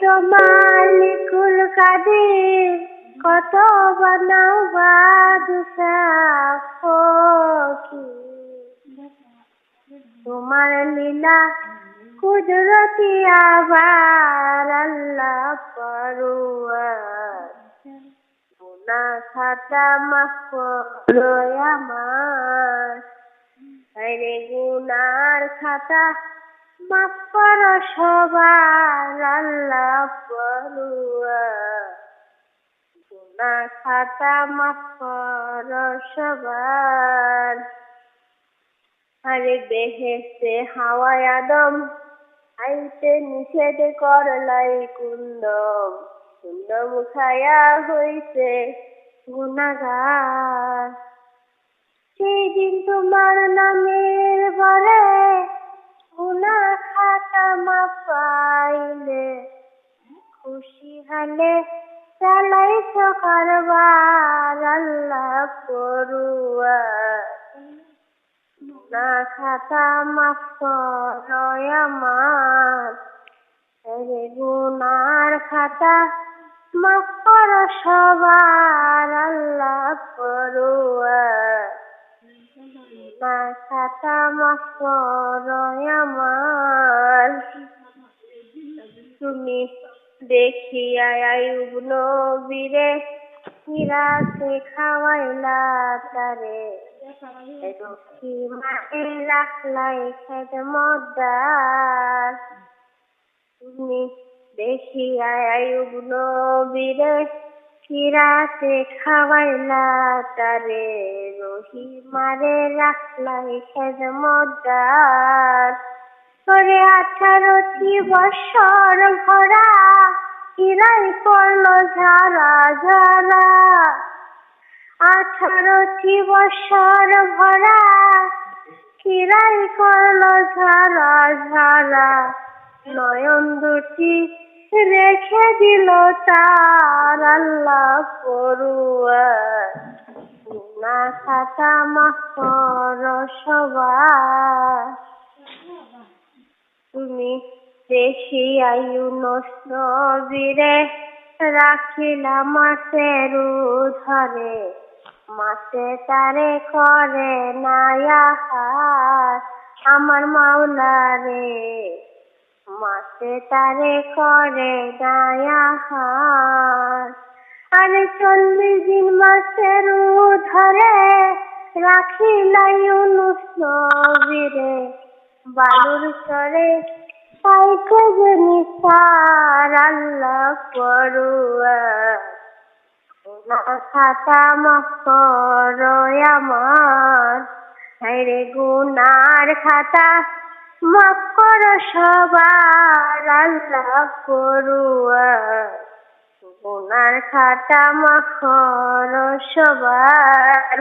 তো মালিকুল কাদের কত বানাও তোমার লীলা কুদরতি আবার আল্লাহ পড়ুয়ার গুনা খাতা মাফ করো আমার গুনার খাতা মাফ করো সবার আল্লাহ পড়ুয়ার গুনা খাতা মাফ করো সবার। আরে বেহেস্তে হাওয়ায় আদম, আইতে নিষেধ করলাই কুন্দম। কুন্দম খায়া হইছে গুনাগার সেই দিন তোমার নামের বরে পাইলে, খুশি হলে চালাইছ কারবার আল্লাহ পড়ুয়া। না খাতা মাফ করো আমার গুনার খাতা মাফ করো সবার আল্লাহ পড়ুয়া। না খাতা মাফ করো আমার। তুমি দেখিয়া আয়ুব নবীরে, কিরাতে খাওয়াইলা তারে। রক্ষী কিরাতে খাওয়াইলা তারে। রহিমারে রাখলাই খেদ মদার। তোরে আঠারোটি বৎসর ভরা কিরাই করল ঝাড়া ঝাড়া। আঠারোটি বৎসর ভরা কিরাই করল ঝাড়া ঝাড়া। নয়ন দুটি রেখে দিল তার আল্লাহ পড়ুয়া। না খাতা মাফ করো সবার। তুমি দেশি আয়ু নবীরে রাখিলা মাসের ধরে মাসে তারে করে নায়াহার আমার মাওলা রে মাসে তারে করে নায়াহার আরে চল্লিশ দিন মাসের ধরে রাখিলাই নবীরে বালুর চরে পাইকে যে নিসার, আল্লাহ পড়ুয়া। খাতা মাফ করো আমার। রে গুনার খাতা মাফ করো সবার, আল্লাহ পড়ুয়া। গুনার খাতা মাফ করো সবার।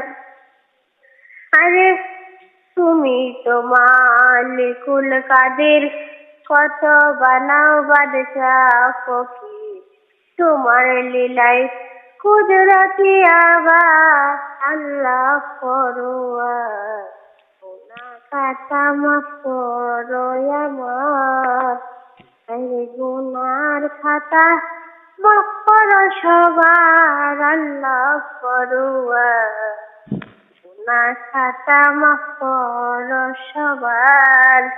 আরে তুমি তো মালিকুল কাদের কত বানাও বাদশা তোমার লীলাই কুদরতি আবার আল্লাহ পড়ুয়া না কাটা মাফ করো আমার। আরে গুনার খাতা মাফ করো সবার, আল্লাহ পড়ুয়া না খাতা মাফ করো সবার।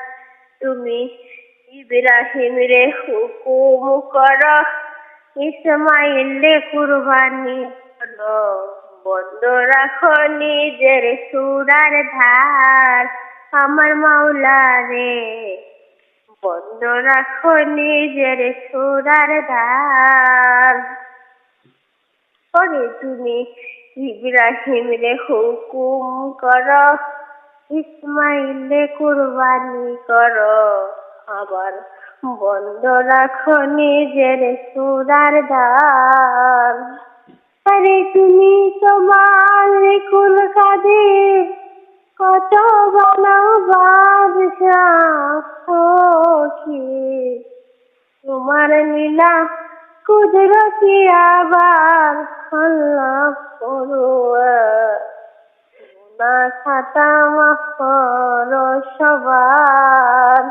তুমি ইব্রাহিম রে হুকুম করো ইসমাইল রে কুরবানি করো বন্ধ রাখো নিজের সুরার ধার, আমার মাওলা রে। বন্ধ রাখো নিজের সুরার ধার। তুমি ইব্রাহিম রে হুকুম কর, ইসমাইল কুরবানি কর। আবার বন্ধ রাখো নিজের সুরার দান। আরে তুমি তোমার কুল কাদের, কত বানাও বাদশাহ তোমার নীলা কুদরতি আবার আল্লাহ পড়ুয়া না খাতা মাফ করো সবার।